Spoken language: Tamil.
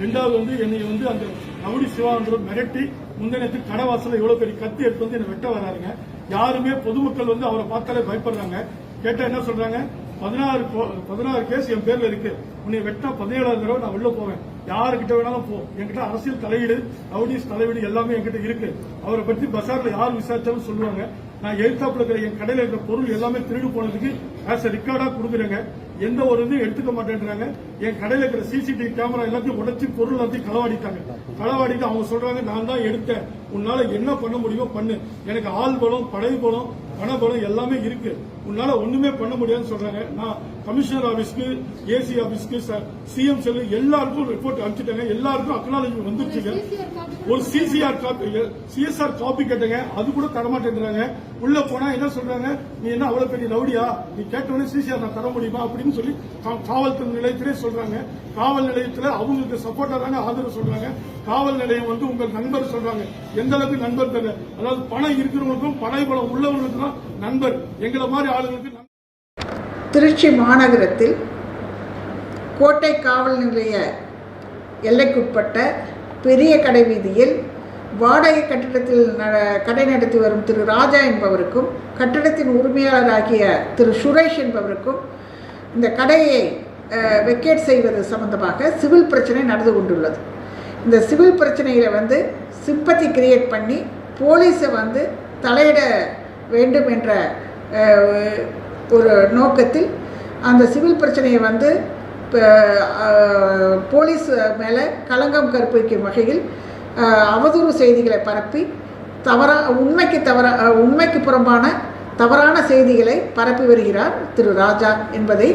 ரெண்டாவது வந்து என்னை வந்து அந்த ரவுடி சிவான்ற மிரட்டி முந்தினத்து கடவாசல இவ்வளவு பெரிய கத்தி எடுத்து வந்து என்னை வெட்ட வராருங்க. யாருமே பொதுமக்கள் வந்து அவரை பார்த்தாலே பயப்படுறாங்க. கேட்டா என்ன சொல்றாங்க? பதினாறு கோ- பதினாறு கேஸ் என் பேர்ல இருக்கு. உன்னை வெட்டா பதினேழாவது தடவை நான் உள்ள போவேன். யாருக்கிட்ட வேணாலும் போ. என்கிட்ட அரசியல் தலையீடு ரவுடிஸ் தலையீடு எல்லாமே என்கிட்ட இருக்கு. அவரை பத்தி பசார்ல யார் விசாரிச்சாலும் சொல்லுவாங்க. நான் எழுத்தாப்புல இருக்கிற என் கடையில இருக்கிற பொருள் எல்லாமே திருடு போனதுக்கு ஆஸ் ரெக்கார்டா கொடுக்குறேங்க. எந்த ஒரு இதுவும் எடுத்துக்க மாட்டேன்றாங்க. என் கடையில இருக்கிற சிசிடிவி கேமரா எல்லாத்தையும் உடச்சி பொருள் எல்லாத்தையும் களவாடிட்டாங்க. களவாடிட்டு அவங்க சொல்றாங்க நான் தான் எடுத்தேன். உன்னால என்ன பண்ண முடியுமோ பண்ணு. எனக்கு ஆள் பலம் படை பலம் பணபலம் எல்லாமே இருக்கு. உன்னால ஒண்ணுமே பண்ண முடியாதுன்னு சொல்றாங்க. நான் கமிஷனர் ஆபீஸ்க்கு ஏசி ஆபீஸ்க்கு சிஎம் செல்லு எல்லாருக்கும் ரிப்போர்ட் அனுப்பிச்சிட்டாங்க. எல்லாருக்கும் அக்னாலஜி வந்துருச்சுங்க. ஒரு சிசிஆர் காப்பி சிஎஸ்ஆர் காப்பி கேட்டங்க. அது கூட தரமாட்டேங்கிறாங்க. உள்ள போனா என்ன சொல்றாங்க? நீ என்ன அவ்வளவு பெரிய ரவுடியா? நீ கேட்டவனே சிசிஆர் நான் தர முடியுமா அப்படின்னு சொல்லி காவல்துறை நிலையத்திலே சொல்றாங்க. காவல் நிலையத்துல அவங்களுக்கு சப்போர்ட்டா தானே ஆதரவு சொல்றாங்க. காவல் நிலையம் வந்து உங்கள் நண்பர் சொல்றாங்க. எந்த அளவுக்கு நண்பர் தெரியல அதாவது பணம் இருக்கிறவங்களுக்கும் படை பலம் உள்ளவங்களுக்கும் தான் நண்பர். எங்களை மாதிரி ஆளுங்களுக்கு. திருச்சி மாநகரத்தில் கோட்டை காவல் நிலைய எல்லைக்குட்பட்ட பெரிய கடை வீதியில் வாடகை கட்டிடத்தில் கடை நடத்தி வரும் திரு ராஜா என்பவருக்கும் கட்டிடத்தின் உரிமையாளராகிய திரு சுரேஷ் என்பவருக்கும் இந்த கடையை வெக்கேட் செய்வது சம்பந்தமாக சிவில் பிரச்சனை நடந்து கொண்டுள்ளது. இந்த சிவில் பிரச்சனையில் வந்து சிம்பத்தி கிரியேட் பண்ணி போலீஸை வந்து தலையிட வேண்டும் என்ற ஒரு நோக்கத்தில் அந்த சிவில் பிரச்சனையை வந்து போலீஸ் மேலே களங்கம் கற்பிக்கும் வகையில் அவதூறு செய்திகளை பரப்பி தவறா உண்மைக்கு தவற உண்மைக்கு புறம்பான தவறான செய்திகளை பரப்பி வருகிறார் திரு ராஜா என்பதை